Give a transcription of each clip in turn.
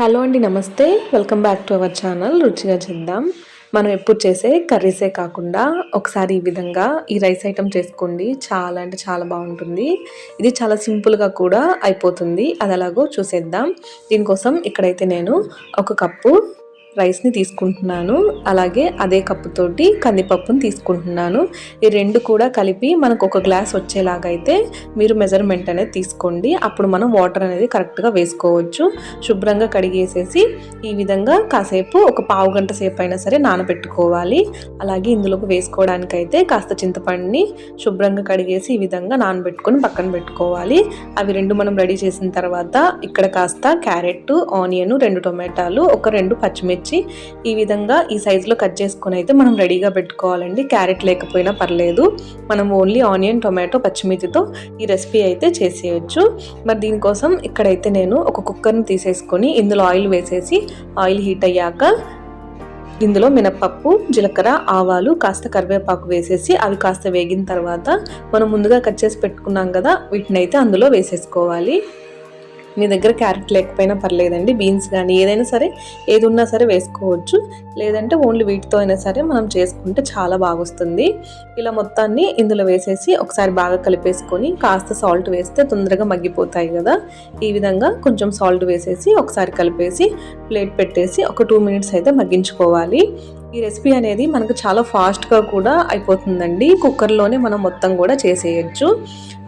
Hello అండి నమస్తే. Welcome back to our channel రుచిగా చేద్దాం. మనం ఎప్పుడు చేసే కర్రీసే కాకుండా ఒకసారి ఈ విధంగా ఈ రైస్ ఐటమ్ చేసుకోండి. చాలా అంటే చాలా బాగుంటుంది. ఇది చాలా సింపుల్గా కూడా అయిపోతుంది. అది ఎలాగో చూసేద్దాం. దీనికోసం ఇక్కడైతే నేను ఒక కప్పు రైస్ని తీసుకుంటున్నాను. అలాగే అదే కప్పుతోటి కందిపప్పుని తీసుకుంటున్నాను. ఈ రెండు కూడా కలిపి మనకు ఒక గ్లాస్ వచ్చేలాగా అయితే మీరు మెజర్మెంట్ అనేది తీసుకోండి. అప్పుడు మనం వాటర్ అనేది కరెక్ట్గా వేసుకోవచ్చు. శుభ్రంగా కడిగేసేసి ఈ విధంగా కాసేపు ఒక పావు గంట సేపు అయినా సరే నానబెట్టుకోవాలి. అలాగే ఇందులోకి వేసుకోవడానికి అయితే కాస్త చింతపండుని శుభ్రంగా కడిగేసి ఈ విధంగా నానబెట్టుకొని పక్కన పెట్టుకోవాలి. అవి రెండు మనం రెడీ చేసిన తర్వాత ఇక్కడ కాస్త క్యారెట్ ఆనియన్ రెండు టొమాటాలు ఒక రెండు పచ్చిమిర్చి ఈ విధంగా ఈ సైజులో కట్ చేసుకొని అయితే మనం రెడీగా పెట్టుకోవాలండి. క్యారెట్ లేకపోయినా పర్లేదు. మనం ఓన్లీ ఆనియన్ టొమాటో పచ్చిమిర్చితో ఈ రెసిపీ అయితే చేసేయచ్చు. మరి దీనికోసం ఇక్కడైతే నేను ఒక కుక్కర్ని తీసేసుకొని ఇందులో ఆయిల్ వేసేసి ఆయిల్ హీట్ అయ్యాక ఇందులో మినపప్పు జీలకర్ర ఆవాలు కాస్త కరివేపాకు వేసేసి అవి కాస్త వేగిన తర్వాత మనం ముందుగా కట్ చేసి పెట్టుకున్నాం కదా వీటిని అయితే అందులో వేసేసుకోవాలి. మీ దగ్గర క్యారెట్ లేకపోయినా పర్లేదండి బీన్స్ కానీ ఏదైనా సరే ఏది ఉన్నా సరే వేసుకోవచ్చు. లేదంటే ఓన్లీ వీటితో అయినా సరే మనం చేసుకుంటే చాలా బాగా వస్తుంది ఇలా మొత్తాన్ని ఇందులో వేసేసి ఒకసారి బాగా కలిపేసుకొని కాస్త సాల్ట్ వేస్తే తొందరగా మగ్గిపోతాయి కదా. ఈ విధంగా కొంచెం సాల్ట్ వేసేసి ఒకసారి కలిపేసి ప్లేట్ పెట్టేసి ఒక టూ మినిట్స్ అయితే మగ్గించుకోవాలి. ఈ రెసిపీ అనేది మనకు చాలా ఫాస్ట్గా కూడా అయిపోతుందండి. కుక్కర్లోనే మనం మొత్తం కూడా చేసేయచ్చు.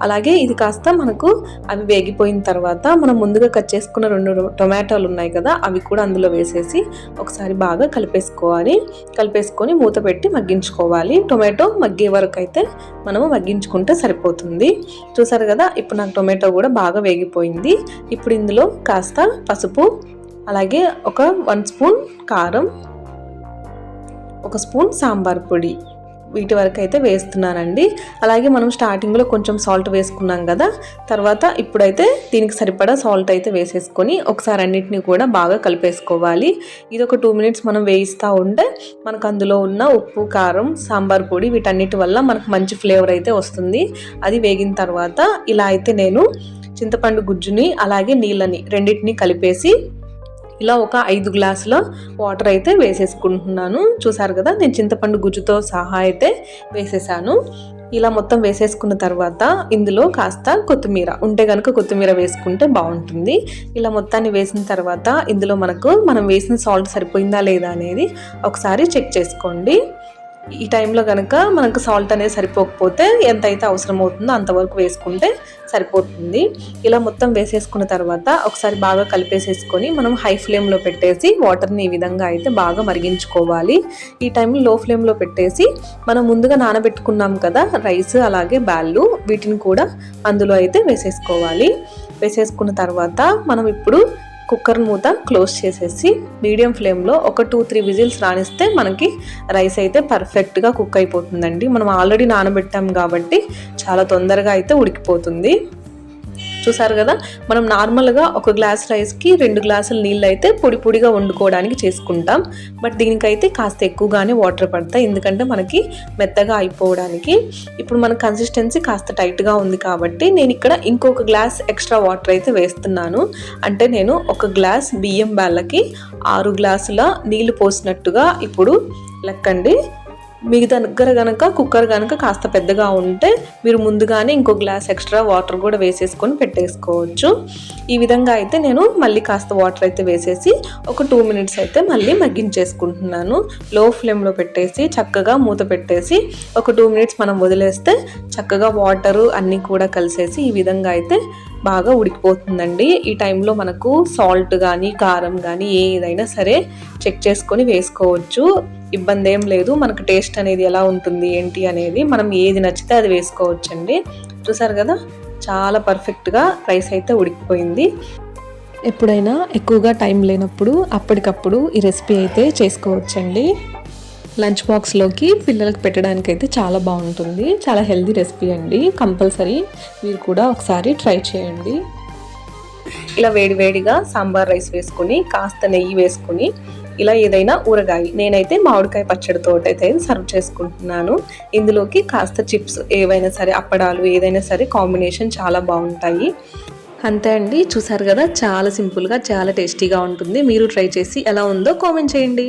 అలాగే ఇది కాస్త మనకు అవి వేగిపోయిన తర్వాత మనం ముందుగా కట్ చేసుకున్న రెండు టొమాటోలు ఉన్నాయి కదా అవి కూడా అందులో వేసేసి ఒకసారి బాగా కలిపేసుకోవాలి. కలిపేసుకొని మూత పెట్టి మగ్గించుకోవాలి. టొమాటో మగ్గే వరకు అయితే మనము మగ్గించుకుంటే సరిపోతుంది. చూసారు కదా ఇప్పుడు నాకు టొమాటో కూడా బాగా వేగిపోయింది. ఇప్పుడు ఇందులో కాస్త పసుపు అలాగే ఒక వన్ స్పూన్ కారం ఒక స్పూన్ సాంబార్ పొడి వీటి వరకు అయితే వేస్తున్నానండి. అలాగే మనం స్టార్టింగ్లో కొంచెం సాల్ట్ వేసుకున్నాం కదా తర్వాత ఇప్పుడైతే దీనికి సరిపడా సాల్ట్ అయితే వేసేసుకొని ఒకసారి అన్నిటిని కూడా బాగా కలిపేసుకోవాలి. ఇది ఒక టూ మినిట్స్ మనం వేయిస్తూ ఉంటే మనకు అందులో ఉన్న ఉప్పు కారం సాంబార్ పొడి వీటన్నిటి వల్ల మనకు మంచి ఫ్లేవర్ అయితే వస్తుంది. అది వేగిన తర్వాత ఇలా అయితే నేను చింతపండు గుజ్జుని అలాగే నీళ్ళని రెండింటిని కలిపేసి ఇలా ఒక ఐదు గ్లాసుల వాటర్ అయితే వేసేసుకుంటున్నాను. చూసారు కదా నేను చింతపండు గుజ్జుతో సహా అయితే వేసేసాను. ఇలా మొత్తం వేసేసుకున్న తర్వాత ఇందులో కాస్త కొత్తిమీర ఉంటే కనుక కొత్తిమీర వేసుకుంటే బాగుంటుంది. ఇలా మొత్తాన్ని వేసిన తర్వాత ఇందులో మనకు మనం వేసిన సాల్ట్ సరిపోయిందా లేదా అనేది ఒకసారి చెక్ చేసుకోండి. ఈ టైంలో కనుక మనకు సాల్ట్ అనేది సరిపోకపోతే ఎంతైతే అవసరం అవుతుందో అంతవరకు వేసుకుంటే సరిపోతుంది. ఇలా మొత్తం వేసేసుకున్న తర్వాత ఒకసారి బాగా కలిపేసేసుకొని మనం హై ఫ్లేమ్లో పెట్టేసి వాటర్ని ఈ విధంగా అయితే బాగా మరిగించుకోవాలి. ఈ టైంలో లో ఫ్లేమ్లో పెట్టేసి మనం ముందుగా నానబెట్టుకున్నాం కదా రైస్ అలాగే బ్యాళ్ళు వీటిని కూడా అందులో అయితే వేసేసుకోవాలి. వేసేసుకున్న తర్వాత మనం ఇప్పుడు కుక్కర్ మూత క్లోజ్ చేసేసి మీడియం ఫ్లేమ్లో ఒక టూ త్రీ విజిల్స్ రాణిస్తే మనకి రైస్ అయితే పర్ఫెక్ట్గా కుక్ అయిపోతుందండి. మనం ఆల్రెడీ నానబెట్టాం కాబట్టి చాలా తొందరగా అయితే ఉడికిపోతుంది. చూసారు కదా? మనం నార్మల్గా ఒక గ్లాస్ రైస్కి రెండు గ్లాసుల నీళ్ళు అయితే పొడి పొడిగా వండుకోవడానికి చేసుకుంటాం. బట్ దీనికైతే కాస్త ఎక్కువగానే వాటర్ పడతాయి. ఎందుకంటే మనకి మెత్తగా అయిపోవడానికి. ఇప్పుడు మన కన్సిస్టెన్సీ కాస్త టైట్గా ఉంది కాబట్టి నేను ఇక్కడ ఇంకొక గ్లాస్ ఎక్స్ట్రా వాటర్ అయితే వేస్తున్నాను. అంటే నేను ఒక గ్లాస్ బియ్యం బ్యాళ్ళకి ఆరు గ్లాసుల నీళ్ళు పోసినట్టుగా ఇప్పుడు లెక్కండి. మీ దగ్గర కనుక కుక్కర్ కనుక కాస్త పెద్దగా ఉంటే మీరు ముందుగానే ఇంకో గ్లాస్ ఎక్స్ట్రా వాటర్ కూడా వేసేసుకొని పెట్టేసుకోవచ్చు. ఈ విధంగా అయితే నేను మళ్ళీ కాస్త వాటర్ అయితే వేసేసి ఒక టూ మినిట్స్ అయితే మళ్ళీ మగ్గించేసుకుంటున్నాను. లో ఫ్లేమ్లో పెట్టేసి చక్కగా మూత పెట్టేసి ఒక టూ మినిట్స్ మనం వదిలేస్తే చక్కగా వాటరు అన్నీ కూడా కలిసేసి ఈ విధంగా అయితే బాగా ఉడికిపోతుందండి. ఈ టైంలో మనకు సాల్ట్ కానీ కారం కానీ ఏదైనా సరే చెక్ చేసుకొని వేసుకోవచ్చు. ఇబ్బంది ఏం లేదు. మనకు టేస్ట్ అనేది ఎలా ఉంటుంది ఏంటి అనేది మనం ఏది నచ్చితే అది వేసుకోవచ్చండి. చూసారు కదా? చాలా పర్ఫెక్ట్గా రైస్ అయితే ఉడికిపోయింది. ఎప్పుడైనా ఎక్కువగా టైం లేనప్పుడు అప్పటికప్పుడు ఈ రెసిపీ అయితే చేసుకోవచ్చండి. లంచ్ బాక్స్లోకి పిల్లలకు పెట్టడానికి అయితే చాలా బాగుంటుంది. చాలా హెల్దీ రెసిపీ అండి. కంపల్సరీ మీరు కూడా ఒకసారి ట్రై చేయండి. ఇలా వేడివేడిగా సాంబార్ రైస్ వేసుకొని కాస్త నెయ్యి వేసుకొని ఇలా ఏదైనా ఊరగాయ నేనైతే మామిడికాయ పచ్చడితో అయితే సర్వ్ చేసుకుంటున్నాను. ఇందులోకి కాస్త చిప్స్ ఏవైనా సరే అప్పడాలు ఏదైనా సరే కాంబినేషన్ చాలా బాగుంటాయి. అంతే అండి. చూసారు కదా చాలా సింపుల్గా చాలా టేస్టీగా ఉంటుంది. మీరు ట్రై చేసి ఎలా ఉందో కామెంట్ చేయండి.